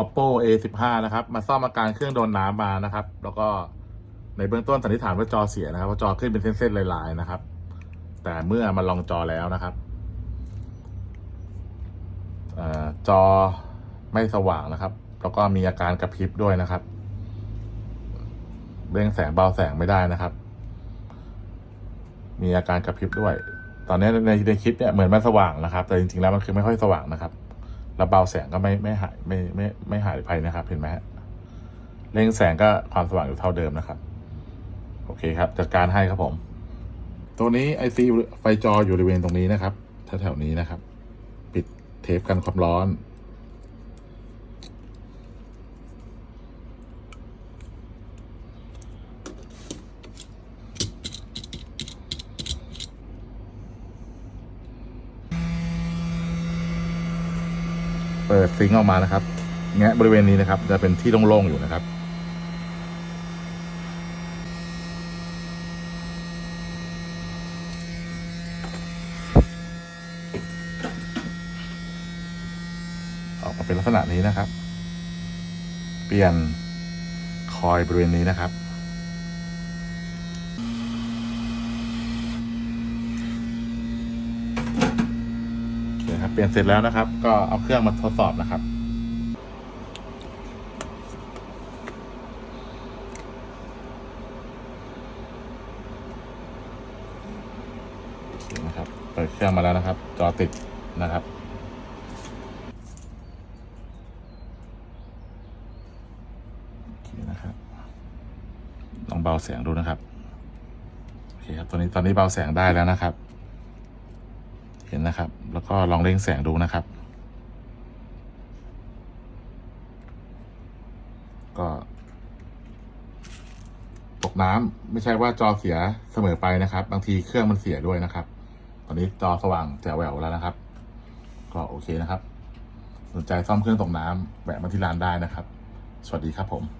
oppo a 1 5นะครับ มาซ่อมอาการเครื่องโดนน้ำมานะครับ แล้วก็ในเบื้องต้นสันนิษฐานว่าจอเสียนะครับว่าจอขึ้นเป็นเส้นๆลายๆนะครับ แต่เมื่อมาลองจอแล้วนะครับอจอไม่สว่างนะครับ แล้วก็มีอาการกระพริบด้วยนะครับเร่งแสงเบาแสงไม่ได้นะครับ มีอาการกระพริบด้วย ตอนนี้ในในคลิปเนี่ยเหมือนมันสว่างนะครับ แต่จริงๆแล้วมันคือไม่ค่อยสว่างนะครับ แล้วเบาแสงก็ไม่ไม่หายไม่ไม่ไม่หายไปนะครับ เห็นไหมฮะเร่งแสงก็ความสว่างอยู่เท่าเดิมนะครับ โอเคครับจัดการให้ครับผมตัวนี้ไอซีไฟจออยู่บริเวณตรงนี้นะครับแถวๆนี้นะครับ ปิดเทปกันความร้อน เปิดซิงค์ออกมานะครับแงะบริเวณนี้นะครับ จะเป็นที่โล่งๆอยู่นะครับ ออกมาเป็นลักษณะนี้นะครับ เปลี่ยนคอยบริเวณนี้นะครับ เครับ เปลี่ยนเสร็จแล้วนะครับ ก็เอาเครื่องมาทดสอบนะครับนะครับ เปิดเครื่องมาแล้วนะครับ จอติดนะครับโอเคนะครับ ลองเบาเสียงดูนะครับ โอเคครับ ตอนนี้ตอนนี้เบาแสงได้แล้วนะครับ เห็นนะครับ แล้วก็ลองเร่งแสงดูนะครับ ก็ ตกน้ำไม่ใช่ว่าจอเสียเสมอไปนะครับ บางทีเครื่องมันเสียด้วยนะครับ ตอนนี้จอสว่างแจ๋วแหววแล้วนะครับ ก็โอเคนะครับ สนใจซ่อมเครื่องตกน้ำแวะมาที่ร้านได้นะครับ สวัสดีครับผม